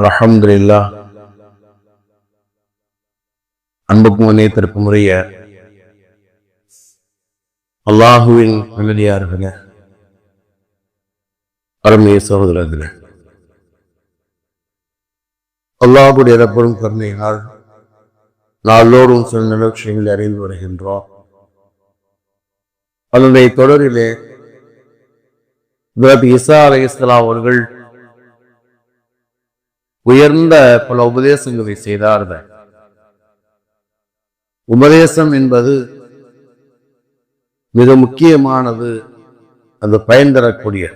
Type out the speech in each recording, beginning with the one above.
அலமதுல்லா அன்புக்கும் நேத்திருக்கும் முறைய அல்லாஹுவின் நல்லடியார்களே அருமைய சகோதரர்கள். அல்லாஹுடைய ரப்பரும் கருணையினால் நாளோடும் சில நிகழ்ச்சிகளை அறிந்து வருகின்றோம். அதனுடைய தொடரிலே பிரபி இசா அலை இஸ்லாம் அவர்கள் உயர்ந்த பல உபதேசங்களை செய்தார்கள். உபதேசம் என்பது மிக முக்கியமானது அது பயன் தரக்கூடிய.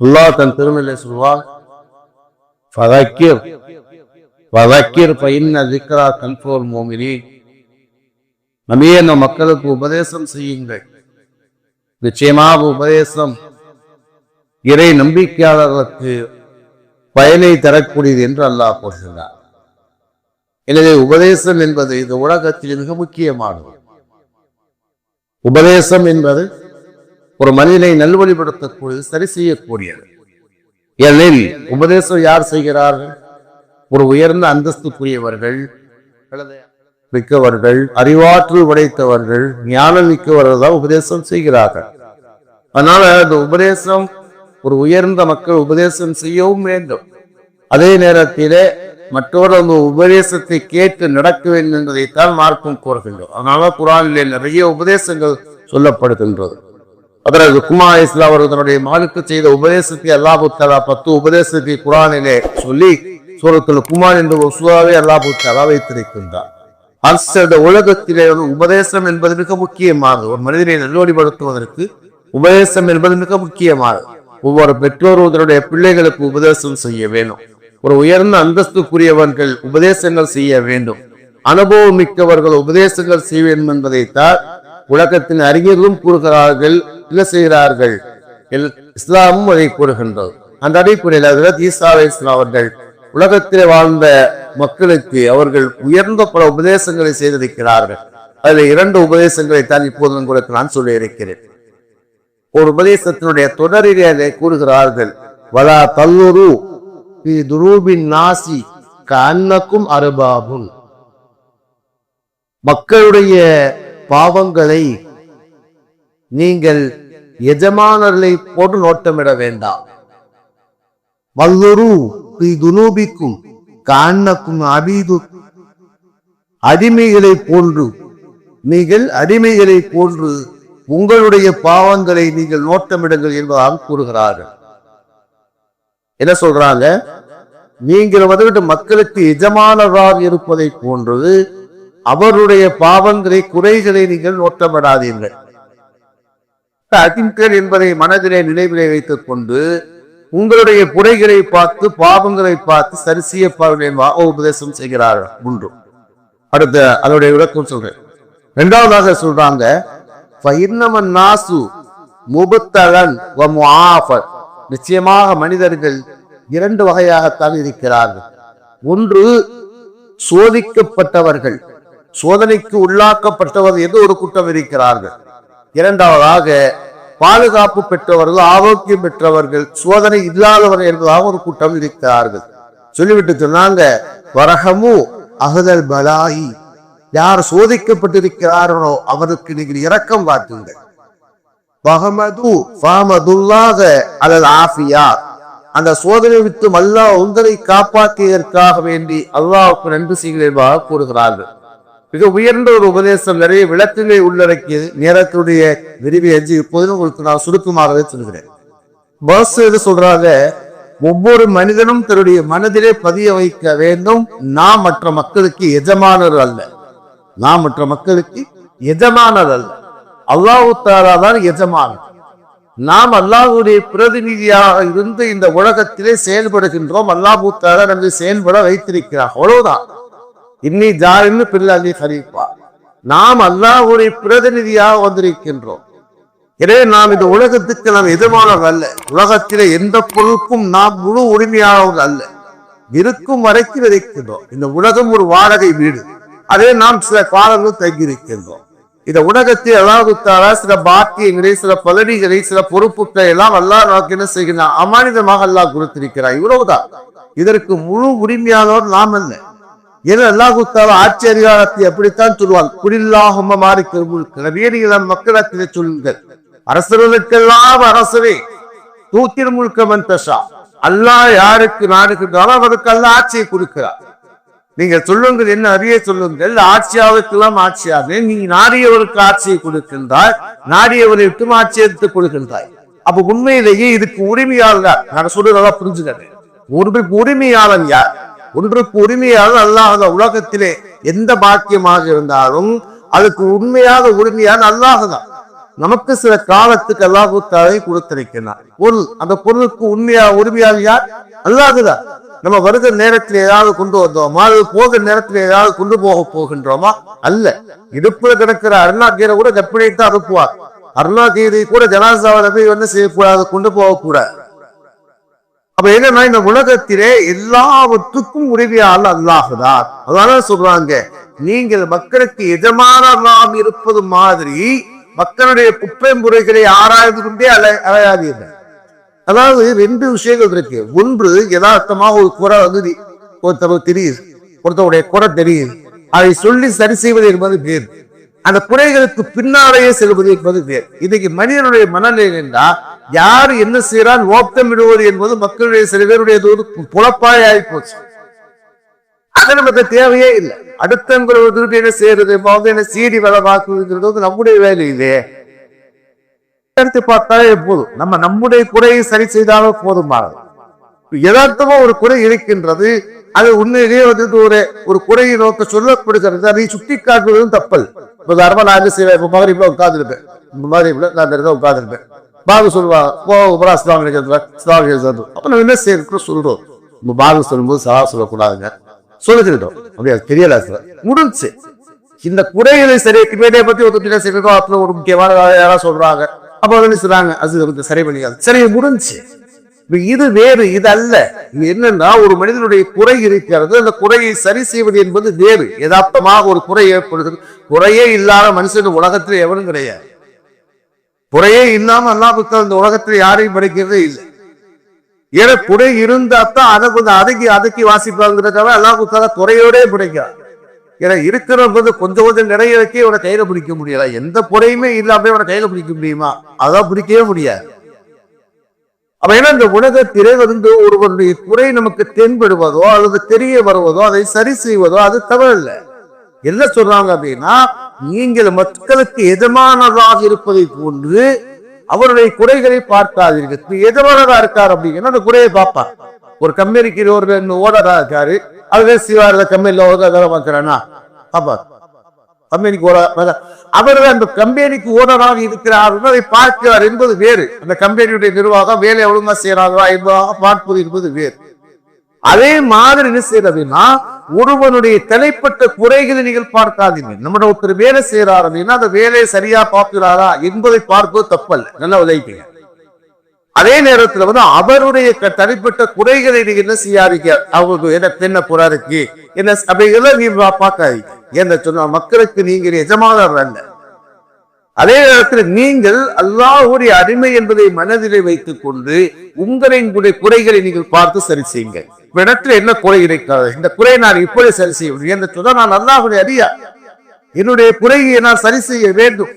அல்லா தன் திருமலை சொல்வார் ஃபதக்கிர் ஃபதக்கிர் பைன்ன திக்ரா கன்ஃபோர் மோமினி நபியே நம் மக்களுக்கு உபதேசம் செய்யுங்கள். நிச்சயமாக உபதேசம் இறை நம்பிக்கையாளர்களுக்கு பயனை தரக்கூடியது என்று அல்லாஹ் கூறுகிறார் எனவே உபதேசம் என்பது இந்த உலகத்தில் மிக முக்கியமானது. உபதேசம் என்பது ஒரு மனிதனை நல்வழிப்படுத்தக்கூடியது சரி செய்யக்கூடியது. ஏனெனில் உபதேசம் யார் செய்கிறார்கள்? ஒரு உயர்ந்த அந்தஸ்துக்குரியவர்கள் மிக்கவர்கள் அறிவாற்றல் உடைத்தவர்கள் ஞானம் மிக்கவர்கள் தான் உபதேசம் செய்கிறார்கள். அதனால அந்த உபதேசம் ஒரு உயர்ந்த மக்கள் உபதேசம் செய்யவும் வேண்டும். அதே நேரத்திலே மற்றொரு அந்த உபதேசத்தை கேட்டு நடக்க வேண்டும் என்பதைத்தான் மார்க்கம் கூறுகின்றோம் அதனால குரானிலே நிறைய உபதேசங்கள் சொல்லப்படுகின்றது. அதற்கு குமார் இஸ்லாம் அவர்கள் தன்னுடைய மகளுக்கு செய்த உபதேசத்தை அல்லாஹு தலா பத்து உபதேசத்தை குரானிலே சொல்லி சூரத்தில் குமார் என்ற ஒரு சூறாவை அல்லாஹு தலா வைத்திருக்கின்றார். அரசு உலகத்திலே உபதேசம் என்பது மிக முக்கியமானது. ஒரு மனிதனை நல்லோடிப்படுத்துவதற்கு உபதேசம் என்பது மிக முக்கியமானது. ஒவ்வொரு பெற்றோரும் தன்னுடைய பிள்ளைகளுக்கு உபதேசம் செய்ய வேண்டும். ஒரு உயர்ந்த அந்தஸ்துக்குரியவர்கள் உபதேசங்கள் செய்ய வேண்டும். அனுபவம் மிக்கவர்கள் உபதேசங்கள் செய்ய வேண்டும் என்பதைத்தான் உலகத்தின் அறிஞர்களும் கூறுகிறார்கள் என்ன செய்கிறார்கள்? இஸ்லாமும் அதை கூறுகின்றது. அந்த அடிப்படையில் ஹஜரத் ஈசா இஸ்லாம் அவர்கள் உலகத்திலே வாழ்ந்த மக்களுக்கு அவர்கள் உயர்ந்த பல உபதேசங்களை செய்திருக்கிறார்கள். அதில் இரண்டு உபதேசங்களை தான் இப்போது உங்களுக்கு நான் சொல்லியிருக்கிறேன். ஒரு உபதேசத்தினுடைய தொடரிலே அதை கூறுகிறார்கள். வலா தல்லுரு துரூபின் நாசி கண்ணக்கும் அருபாபுன். மக்களுடைய பாவங்களை நீங்கள் எஜமானர்களை போட்டு நோட்டமிட வேண்டாம். வல்லுரு துனூபிக்கும் கண்ணக்கும் அபீது. அடிமைகளை போன்று நீங்கள் அடிமைகளை போன்று உங்களுடைய பாவங்களை நீங்கள் நோட்டமிடுங்கள் என்பதாக கூறுகிறார்கள். என்ன சொல்றாங்க? நீங்கள் வந்துவிட்டு மக்களுக்கு எஜமானராக இருப்பதை போன்றது அவருடைய பாவங்களை குறைகளை நீங்கள் நோட்டமிடாதீர்கள். அதின்கர் என்பதை மனதிலே நினைவிலே வைத்துக் கொண்டு உங்களுடைய குறைகளை பார்த்து பாவங்களை பார்த்து சரிசிய செய்யப்பார்கள் உபதேசம் செய்கிறார்கள் ஒன்று. அடுத்த அதனுடைய விளக்கம் சொல்றேன். இரண்டாவதாக சொல்றாங்க நாசு முபத்தலன் நிச்சயமாக மனிதர்கள் இரண்டு வகையாகத்தான் இருக்கிறார்கள். ஒன்று சோதிக்கப்பட்டவர்கள். சோதனைக்கு உள்ளாக்கப்பட்டவர் என்று ஒரு குற்றம் இருக்கிறார்கள். இரண்டாவதாக பாதுகாப்பு பெற்றவர்கள் ஆரோக்கியம் பெற்றவர்கள் சோதனை இல்லாதவர்கள் என்பதாக ஒரு கூட்டம் இருக்கிறார்கள். சொல்லிவிட்டு சொன்னாங்க வரகமு அகதல் பலாயி யார் சோதிக்கப்பட்டிருக்கிறார்களோ அவருக்கு நீங்கள் இரக்கம் காட்டுங்கள். பகமது ஃபாமதுல்லாக அல்லது ஆஃபியா. அந்த சோதனை விட்டு அல்லாஹ் உங்களை காப்பாற்றியதற்காக வேண்டி அல்லாவுக்கு நன்றி செய்கிறதாக கூறுகிறார்கள். மிக உயர்ந்த ஒரு உபதேசம் நிறைய விளக்கங்களை உள்ளடக்கியது. நேரத்துடைய விரிவை அஞ்சு இப்போதும் உங்களுக்கு நான் சுருக்கமாகவே சொல்கிறேன். பஸ் எது சொல்றாங்க ஒவ்வொரு மனிதனும் தன்னுடைய மனதிலே பதிய வைக்க வேண்டும். நாம் மற்ற மக்களுக்கு எஜமானர் அல்ல. நாம் மற்ற மக்களுக்கு எஜமானதல்ல அல்ல அல்லாஹு தாரா தான் எஜமான நாம் அல்லாஹுடைய பிரதிநிதியாக இருந்து இந்த உலகத்திலே செயல்படுகின்றோம். அல்லாஹூ தாரா நமக்கு செயல்பட வைத்திருக்கிறார். அவ்வளவுதான். இன்னி ஜாரின்னு பிள்ளை ஹரீஃபா நாம் அல்லாஹுடைய பிரதிநிதியாக வந்திருக்கின்றோம். எனவே நாம் இந்த உலகத்துக்கு நாம் எதிர்மானவர் அல்ல. உலகத்திலே எந்த பொருளுக்கும் நாம் முழு உரிமையானவர்கள் அல்ல. இருக்கும் வரைக்கும் இருக்கின்றோம். இந்த உலகம் ஒரு வாடகை வீடு. அதே நாம் சில காலங்கள் தங்கியிருக்கின்றோம். இந்த உலகத்தில் அல்லாஹு தாலா சில பாக்கியங்களை சில பதவிகளை சில பொறுப்புகளை எல்லாம் அல்லாஹ் நமக்கு என்ன செய்கிறான் அமானிதமாக அல்லாஹ் கொடுத்திருக்கிறார் இவ்வளவுதான். இதற்கு முழு உரிமையாளர் நாம் அல்ல. ஏன்னா அல்லாஹு தாலா ஆட்சி அதிகாரத்தை அப்படித்தான் சொல்லுவாங்க குடில்லாஹும மாறி நபியரிகளம் மக்களத்திலே சொல்லுங்கள். அரசர்களுக்கெல்லாம் அரசரே. தூத்தின் முழுக்க மந்தஷா அல்லாஹ் யாருக்கு நாடுகின்றாலும் அவருக்கு அல்லாஹ் ஆட்சியை கொடுக்கிறார். நீங்க சொல்லுங்கள் என்ன அறிய சொல்லுங்கள். ஆட்சியாவுக்கெல்லாம் ஆட்சியாக நீ நாடியவருக்கு ஆட்சியை கொடுக்கின்றாய். நாடியவரை விட்டும் ஆட்சி எடுத்துக் கொடுக்கின்றாய் அப்ப உண்மையிலேயே இதுக்கு உரிமையாளர் நான் சொல்றதெல்லாம் புரிஞ்சுக்கிறேன் ஒன்றுக்கு உரிமையாளன் யார்? ஒன்றுக்கு உரிமையாளர் அல்லாத உலகத்திலே எந்த பாக்கியமாக இருந்தாலும் அதுக்கு உண்மையாக உரிமையான அல்லாஹதான். நமக்கு சில காலத்துக்கு அல்லாஹு தாலை கொடுத்திருக்கிறார் பொருள் அந்த பொருளுக்கு உண்மையா உரிமையாக யார்? அல்லாஹுதான். நம்ம வருகிற நேரத்தில் ஏதாவது கொண்டு வந்தோமா? அது போகிற நேரத்தில் ஏதாவது கொண்டு போக போகின்றோமா? அல்ல. இடுப்புல கிடக்கிற அருணாகீரை கூட கப்பினைத்தான் அனுப்புவார். அருணாகீரை கூட ஜனாசாவை போய் வந்து செய்யக்கூடாது கொண்டு போகக்கூடாது. அப்ப என்னன்னா இந்த உலகத்திலே எல்லாவற்றுக்கும் உதவியால் அல்லாஹுதான். அதனால சொல்றாங்க. நீங்கள் மக்களுக்கு எஜமானராம் இருப்பது மாதிரி மக்களுடைய குப்பை முறைகளை ஆராய்ந்து கொண்டே அலை அலையாதீர்கள். அதாவது ரெண்டு விஷயங்கள் இருக்கு. ஒன்று யதார்த்தமாக ஒரு குறை வந்து ஒருத்தவர் தெரியுது. ஒருத்தருடைய குறை தெரியுது. அதை சொல்லி சரி செய்வது என்பது வேறு. அந்த குறைகளுக்கு பின்னாலேயே செல்வது என்பது வேறு. இன்னைக்கு மனிதனுடைய மனநிலை என்றா யார் என்ன செய்யறான் விடுவது என்பது மக்களுடைய சில பேருடைய ஒரு புலப்பாய் ஆகி போச்சு அது நமக்கு தேவையே இல்லை. அடுத்தவங்களுக்கு என்ன செய்யறது என்ன சீடி வேலை பார்க்குறதுங்கிறது நம்முடைய வேலை இல்லையே எடுத்து பார்த்தாலே போதும். நம்ம நம்முடைய குறையை சரி செய்தாலும் போதுமானது யதார்த்தமா ஒரு குறை இருக்கின்றது அது உண்மையிலேயே வந்து ஒரு ஒரு குறையை நோக்க சொல்லப்படுகிறது. அதை சுட்டி காட்டுவதும் தப்பல் உதாரணமா நான் என்ன செய்வேன்? இப்ப உட்காந்துருப்பேன் உட்கார்ந்துருப்பேன். மகரிப்ல நான் இந்த உட்காந்துருப்பேன் பாகு சொல்லுவாங்க சொல்லுவா உபரா இஸ்லாம் இஸ்லாம் அப்ப நம்ம என்ன செய்யணும் சொல்றோம். நம்ம பாகு சொல்லும்போது சவா சொல்லக்கூடாதுங்க. சொல்லிக்கிட்டோம். அப்படியா? தெரியல சார் முடிஞ்சு. இந்த குறைகளை சரி வேலையை பத்தி ஒரு செய்யறதோ ஒரு முக்கியமான யாராவது சொல்றாங்க. அப்போ வந்து சொல்றாங்க அது கொஞ்சம் சரி பண்ணிக்காது. சரி முடிஞ்சு. இது வேறு இது அல்ல. இது என்னன்னா ஒரு மனிதனுடைய குறை இருக்கிறது. அந்த குறையை சரி செய்வது என்பது வேறு. யதார்த்தமாக ஒரு குறை ஏற்படுகிறது. குறையே இல்லாத மனுஷன் உலகத்தில் எவனும் கிடையாது. குறையே இல்லாம அல்லாஹுக்கு இந்த உலகத்தில் யாரையும் படைக்கிறதே இல்லை. ஏன்னா குறை இருந்தா தான் அதை கொஞ்சம் அதக்கி அதக்கி வாசிப்பாங்கிறதால அல்லாஹுக்காக குறையோடே பிடிக்காது ஏன்னா இருக்கிறவங்க வந்து கொஞ்சம் கொஞ்சம் நிறைய வைக்க இவனை கையில பிடிக்க முடியல. எந்த குறையுமே இல்லாம இவனை கையில பிடிக்க முடியுமா? அதான் பிடிக்கவே முடியாது. அப்ப ஏன்னா இந்த உலகத்திலே வந்து ஒருவருடைய குறை நமக்கு தென்படுவதோ அல்லது தெரிய வருவதோ அதை சரி செய்வதோ அது தவறில்லை. என்ன சொல்றாங்க அப்படின்னா நீங்கள் மக்களுக்கு எதமானதாக இருப்பதை போன்று அவருடைய குறைகளை பார்க்காதீர்கள். எதமானதா எஜமானதா இருக்கார் அப்படிங்கன்னா அந்த குறையை பார்ப்பார். ஒரு கம்பெனிக்கு ஒரு ஓனரா இருக்காரு. அதுவே சிவாரில் கம்பெனில ஓனரா பார்க்கிறானா பாப்பார் கம்பெனிக்கு ஓட அவர் அந்த கம்பெனிக்கு ஓனராக இருக்கிறார் அதை பார்க்கிறார் என்பது வேறு. அந்த கம்பெனியுடைய நிர்வாகம் வேலை ஒழுங்கா செய்யறாரா என்பதாக பார்ப்பது என்பது வேறு. அதே மாதிரி என்ன செய்யறதுன்னா ஒருவனுடைய தலைப்பட்ட குறைகளை நீங்கள் பார்க்காதீங்க நம்மளோட ஒருத்தர் வேலை செய்யறாரு அப்படின்னா அந்த வேலையை சரியா பார்க்கிறாரா என்பதை பார்ப்பது தப்பல்ல. நல்லா உதவிப்பீங்க அதே நேரத்துல வந்து அவருடைய க- தனிப்பட்ட குறைகளை நீங்க என்ன செய்யாதீங்க? அவங்களுக்கு என்ன தென்ன புறா இருக்கு என்ன அப்படிங்கிறத நீ பார்க்காதீங்க. என்ன சொன்னா மக்களுக்கு நீங்க எஜமானர் அல்ல. அதே நேரத்தில் நீங்கள் அல்லாஹுடைய அடிமை என்பதை மனதிலே வைத்துக் கொண்டு உங்களின் குறைகளை நீங்கள் பார்த்து சரி செய்யுங்க இடத்துல என்ன குறை இருக்கிறது? இந்த குறையை நான் இப்படி சரி செய்ய முடியும் என்று சொன்னால் நான் அல்லாஹுடைய அறியா என்னுடைய குறையை நான் சரி செய்ய வேண்டும்.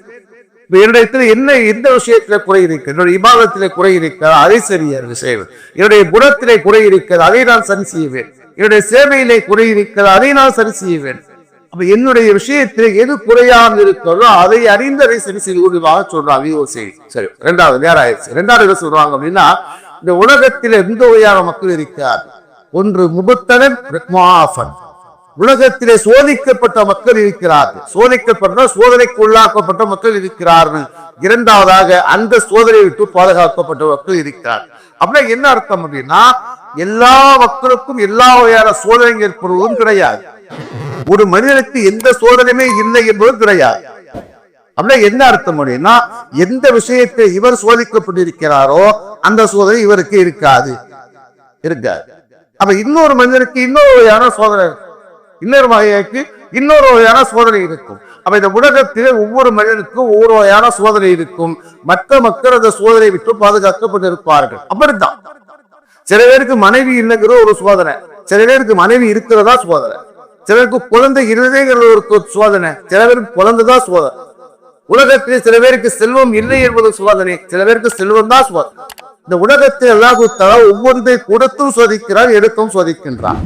என்னிடத்துல என்ன எந்த விஷயத்துல குறை இருக்கு என்னுடைய இபாதத்திலே குறை இருக்கிறது? அதை சரியாக செய்வேன். என்னுடைய குணத்திலே குறை இருக்கிறது அதை நான் சரி செய்வேன். என்னுடைய சேவையிலே குறை இருக்கிறது அதை நான் சரி செய்வேன். அப்ப என்னுடைய விஷயத்தில் எது குறையாக இருக்கிறதோ அதை அறிந்ததை சரி செய்து கொள்வதாக சொல்றாங்க ஒரு செய்தி சரி ரெண்டாவது நேரம் ஆயிடுச்சு ரெண்டாவது என்ன சொல்றாங்க அப்படின்னா இந்த உலகத்தில் எந்த வகையான மக்கள் இருக்கிறார் ஒன்று முபுத்தனன் உலகத்திலே சோதிக்கப்பட்ட மக்கள் இருக்கிறார்கள். சோதிக்கப்பட்ட சோதனைக்கு உள்ளாக்கப்பட்ட மக்கள் இருக்கிறார்கள். இரண்டாவதாக அந்த சோதனை விட்டு பாதுகாக்கப்பட்ட மக்கள் இருக்கிறார் அப்படின்னா என்ன அர்த்தம் அப்படின்னா எல்லா மக்களுக்கும் எல்லா வகையான சோதனை ஏற்படுவதும் கிடையாது. ஒரு மனிதனுக்கு எந்த சோதனையுமே இல்லை என்பதும் கிடையாது. அப்படின்னா என்ன அர்த்தம் அப்படின்னா எந்த விஷயத்தை இவர் சோதிக்கப்பட்டிருக்கிறாரோ அந்த சோதனை இவருக்கு இருக்காது. இருக்காது. அப்ப இன்னொரு மனிதனுக்கு இன்னொரு வகையான சோதனை இன்னொரு வகையாக்கு இன்னொரு வகையான சோதனை இருக்கும். அப்ப இந்த உலகத்திலே ஒவ்வொரு மனிதனுக்கும் ஒவ்வொரு வகையான சோதனை இருக்கும். மற்ற மக்கள் அந்த சோதனை விட்டு பாதுகாக்கப்பட்டிருப்பார்கள். அப்படித்தான். சில பேருக்கு மனைவி இல்லைங்கிற ஒரு சோதனை. சில பேருக்கு மனைவி இருக்கிறதா சோதனை. சிலருக்கு குழந்தை இல்லைங்கிற ஒரு சோதனை. சில பேருக்கு குழந்தைதான் சோதனை. உலகத்தில் சில பேருக்கு செல்வம் இல்லை என்பது சோதனை. சில பேருக்கு செல்வம் தான் சோதனை. இந்த உலகத்தை எல்லா தலா ஒவ்வொன்றை கொடுத்தும் சோதிக்கிறார் எடுத்தும் சோதிக்கின்றார்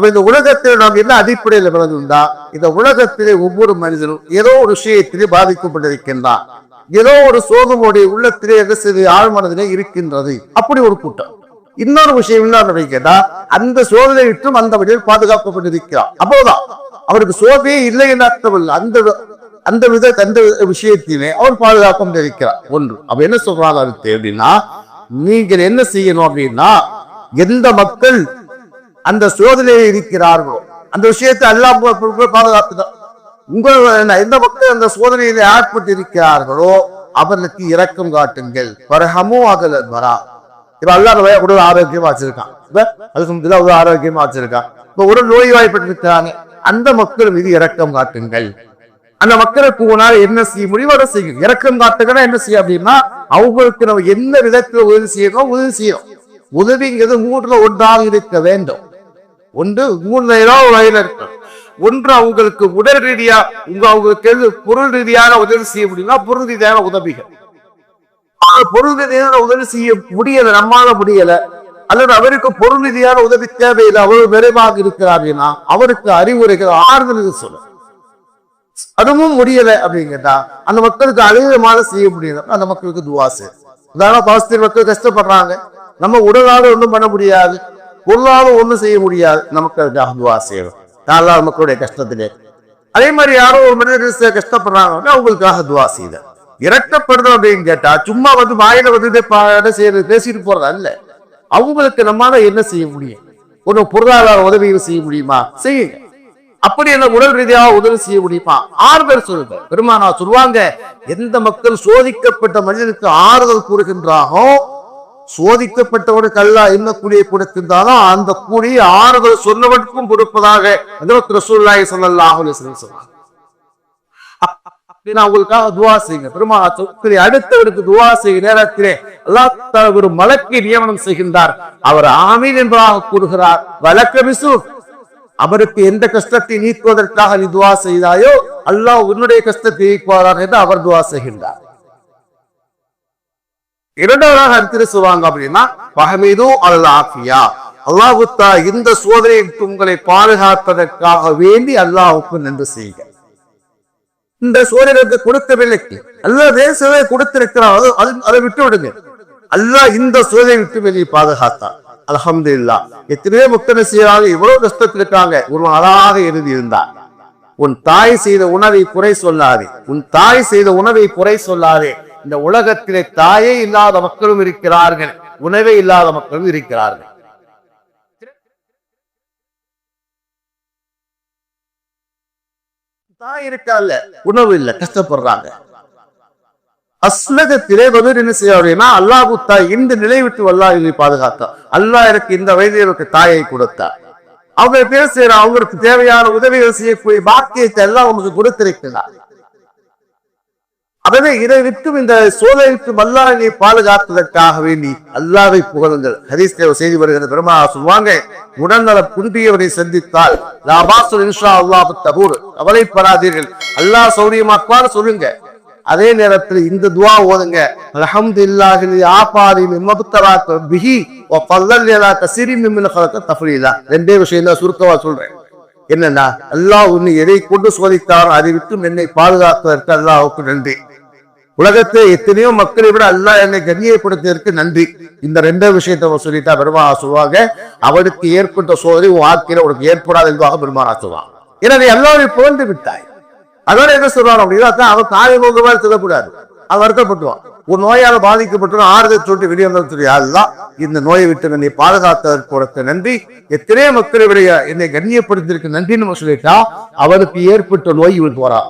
அப்ப இந்த உலகத்தில் நாம் என்ன அடிப்படையில் விளங்குண்டா இந்த உலகத்திலே ஒவ்வொரு மனிதனும் ஏதோ ஒரு விஷயத்திலே பாதிக்கப்பட்டிருக்கின்றான். ஏதோ ஒரு சோகமுடைய உள்ளத்திலே என்ன செய்து ஆழ்மனதிலே இருக்கின்றது. அப்படி ஒரு கூட்டம். இன்னொரு விஷயம் என்ன கேட்டா அந்த சோதனை விட்டும் அந்த வழியில் பாதுகாக்கப்பட்டிருக்கிறார் அப்போதான். அவருக்கு சோதனையே இல்லை என்று அர்த்தமில்லை அந்த அந்த வித அந்த விஷயத்தையுமே அவர் பாதுகாக்கம் இருக்கிறார் ஒன்று. அப்ப என்ன சொல்றாங்க அது அப்படின்னா நீங்கள் என்ன செய்யணும் அப்படின்னா எந்த மக்கள் அந்த சோதனையில் இருக்கிறார்களோ அந்த விஷயத்தை எல்லாம் பாதுகாத்துதான் உங்கள் எந்த மக்கள் அந்த சோதனையில் ஏற்பட்டு இருக்கிறார்களோ அவர்களுக்கு இரக்கம் காட்டுங்கள். பரஹமோ அகல வரா இப்ப அல்லாத உடல் ஆரோக்கியமா வச்சிருக்கான். இப்ப அது உடல் ஆரோக்கியமா வச்சிருக்கான். இப்ப உடல் நோய்வாய்ப்பட்டிருக்காங்க அந்த மக்கள் மீது இரக்கம் காட்டுங்கள். அந்த மக்களுக்கு உங்களால் என்ன செய்ய முடியும்? அதை செய்யும். இரக்கம் காட்டுங்கன்னா என்ன செய்யும் அப்படின்னா அவங்களுக்கு நம்ம என்ன விதத்துல உதவி செய்யணும் உதவி செய்யணும். உதவிங்கிறது மூன்றுல ஒன்றாக இருக்க வேண்டும். ஒன்று மூணு வகையில இருக்கு ஒன்று அவங்களுக்கு உடல் ரீதியா உங்க அவங்களுக்கு பொருள் ரீதியான உதவி செய்ய முடியும்னா பொருள் ரீதியான உதவிகள் பொருள் ரீதியான உதவி செய்ய முடியல நம்மால முடியல. அல்லது அவருக்கு பொருள் ரீதியான உதவி தேவையில்லை அவர் விரைவாக இருக்கிறார்னா அவருக்கு அறிவுரைகள் ஆறுதல் சொல்ல. அதுவும் முடியல அப்படின்னு கேட்டா அந்த மக்களுக்கு அழிவமாக செய்ய முடியல. அந்த மக்களுக்கு துவாசு உதாரண பாஸ்தீர் மக்கள் கஷ்டப்படுறாங்க. நம்ம உடலால ஒன்றும் பண்ண முடியாது. பொருளாலும் ஒண்ணும் செய்ய முடியாது. நமக்கு அதுக்காக செய்யணும் நாலாவது மக்களுடைய கஷ்டத்திலே. அதே மாதிரி யாரோ ஒரு மனிதர் கஷ்டப்படுறாங்க. அவங்களுக்காக துவா செய்த. இறக்கப்படுறோம் அப்படின்னு கேட்டா சும்மா வந்து வாயில வந்து செய்யறது பேசிட்டு போறது அல்ல. அவங்களுக்கு நம்மால என்ன செய்ய முடியும்? ஒண்ணு பொருளாதார உதவிகள் செய்ய முடியுமா? செய்யுங்க. அப்படி என்ன உடல் ரீதியாக உதவி செய்ய முடியுமா? ஆறு பேர் சொல்லுங்க. பெருமானா சொல்லுவாங்க எந்த மக்கள் சோதிக்கப்பட்ட மனிதனுக்கு ஆறுதல் கூறுகின்றாகோ சோதிக்கப்பட்டவனுக்கு கல்லா என்ன கூலியை கொடுத்திருந்தாலும் அந்த கூலியை ஆறுதல் சொன்னவனுக்கும் கொடுப்பதாக ரசூல்லாய் சொல்லல்லாஹு ஸல்லல்லாஹு சொன்னாங்க. துவா செய்யுங்க பெருமா சொற்களை அடுத்தவருக்கு துவா செய்யும் நேரத்திலே அல்லாஹ் ஒரு மலக்கை நியமனம் செய்கின்றார். அவர் ஆமீன் என்பதாக கூறுகிறார். வழக்க விசு அவருக்கு எந்த கஷ்டத்தை நீக்குவதற்காக நீ துவா செய்தாயோ அல்லாஹ் உன்னுடைய கஷ்டத்தை நீக்குவார் என்று அவர் துவா செய்கின்றார். இரண்டாவதாக அடுத்து சொல்லுவாங்க அப்படின்னா பகமீது அல் ஆஃபியா. அல்லாஹுத்தா இந்த சோதனை உங்களை பாதுகாப்பதற்காக வேண்டி அல்லாஹுக்கு நன்றி செய்க. இந்த சோதனைக்கு கொடுக்கவில்லை. அல்லாஹ் தேசத்தை கொடுத்திருக்கிறார். அது- அதை விட்டு விடுங்க அல்லாஹ் இந்த சோதனை விட்டு வெளியே பாதுகாத்தார். அல்ஹம்துலில்லா. எத்தனையோ முக்தனை செய்யறாங்க இவ்வளவு கஷ்டத்தில் இருக்காங்க ஒரு அழகாக எழுதி இருந்தார் உன் தாய் செய்த உணவை குறை சொல்லாதே. உன் தாய் செய்த உணவை குறை சொல்லாதே. இந்த உலகத்திலே தாயே இல்லாத மக்களும் இருக்கிறார்கள். உணவே இல்லாத மக்களும் இருக்கிறார்கள். தாய் இருக்கால உணவு இல்ல கஷ்டப்படுறாங்க. அஸ்லகத்திலே வந்து என்ன செய்ய அப்படின்னா அல்லாஹு தாய் இந்த நிலை விட்டு அல்லாஹ் இதை பாதுகாத்தார். அல்லாஹ் எனக்கு இந்த வயதில் எனக்கு தாயை கொடுத்தார். அவங்க பேசுகிற அவங்களுக்கு தேவையான உதவிகள் செய்யக்கூடிய பாக்கியத்தை எல்லாம் உங்களுக்கு கொடுத்திருக்கிறார். அதனை இதை விட்டும் இந்த சோதனை விட்டு நீ பாதுகாப்பதற்காக நீ அல்லாவை புகழுங்கள் ஹரிஷ் தேவ செய்தி வருகிற பெருமா சொல்லுவாங்க உடல்நல குன்றியவரை சந்தித்தால் லாபாசுல் இன்ஷா அல்லாஹ் தபூர் கவலைப்படாதீர்கள். அல்லாஹ் சௌரியமாக்குவார் சொல்லுங்க. அதே நேரத்தில் இந்த துவா ஓதுங்க. அல்ஹம்துலில்லாஹி ஆபாரி மிம்மப்தராக பிஹி வ ஃபல்லல்லா கஸீரி மிம்மன் ஹலக தஃரீலா ரெண்டே விஷயம் தான் சுருக்கமா சொல்றேன். என்னன்னா அல்லாஹ் உன்னை எதை கொண்டு சோதித்தாரோ அதை விட்டும் என்னை பாதுகாப்பதற்கு அல்லாஹுக்கு நன்றி. உலகத்தை எத்தனையோ மக்களை விட அல்லாஹ் என்னை கண்ணியப்படுத்தியதற்கு நன்றி. இந்த ரெண்டே விஷயத்தை அவன் சொல்லிட்டா பெருமானா சொல்லுவாங்க அவனுக்கு ஏற்பட்ட சோதனை உன் வாழ்க்கையில உனக்கு ஏற்படாது என்பதாக பெருமானா சொல்லுவான் எனவே எல்லாரும் புகழ்ந்து விட்டாய். அதோட என்ன சொல்றான் அப்படின்னா அதான் அவன் காலை முகமா சொல்லக்கூடாது. அவன் வருத்தப்பட்டுவான். ஒரு நோயால் பாதிக்கப்பட்டு ஆறுதல் சொல்லிட்டு வெளியே வந்து அதுதான் இந்த நோயை விட்டு என்னை பாதுகாத்ததற்கு கொடுத்த நன்றி. எத்தனையோ மக்களுடைய என்னை கண்ணியப்படுத்திருக்கு நன்றின்னு நம்ம சொல்லிட்டா அவனுக்கு ஏற்பட்ட நோய் இவன் போறான்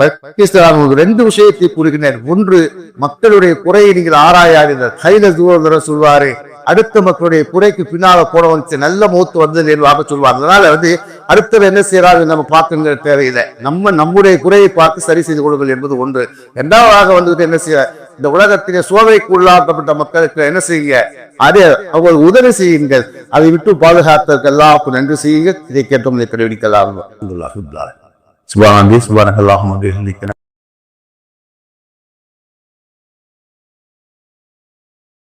பாகிஸ்தான் ரெண்டு விஷயத்தை கூறுகின்றனர். ஒன்று மக்களுடைய குறையை நீங்கள் ஆராயாதீர்கள். கைல தூரம் சொல்வாரு அடுத்த மக்களுடைய குறைக்கு பின்னால போன வந்து நல்ல மூத்து வந்தது என்பதாக சொல்வார். அதனால வந்து அடுத்தவர் என்ன செய்யறாரு நம்ம பார்க்கணுங்கிற தேவையில்லை. நம்ம நம்முடைய குறையை பார்த்து சரி செய்து கொள்ளுங்கள் என்பது ஒன்று. இரண்டாவதாக வந்துட்டு என்ன செய்ய இந்த உலகத்திலே சோதனைக்கு உள்ளாக்கப்பட்ட மக்களுக்கு என்ன செய்யுங்க? அதே அவர்கள் உதவி செய்யுங்கள். அதை விட்டு பாதுகாத்ததற்கெல்லாம் நன்றி செய்யுங்க இதை கேட்டோம். இதை கடைபிடிக்கலாம். சுபானந்தி சுபானகல்லாஹ்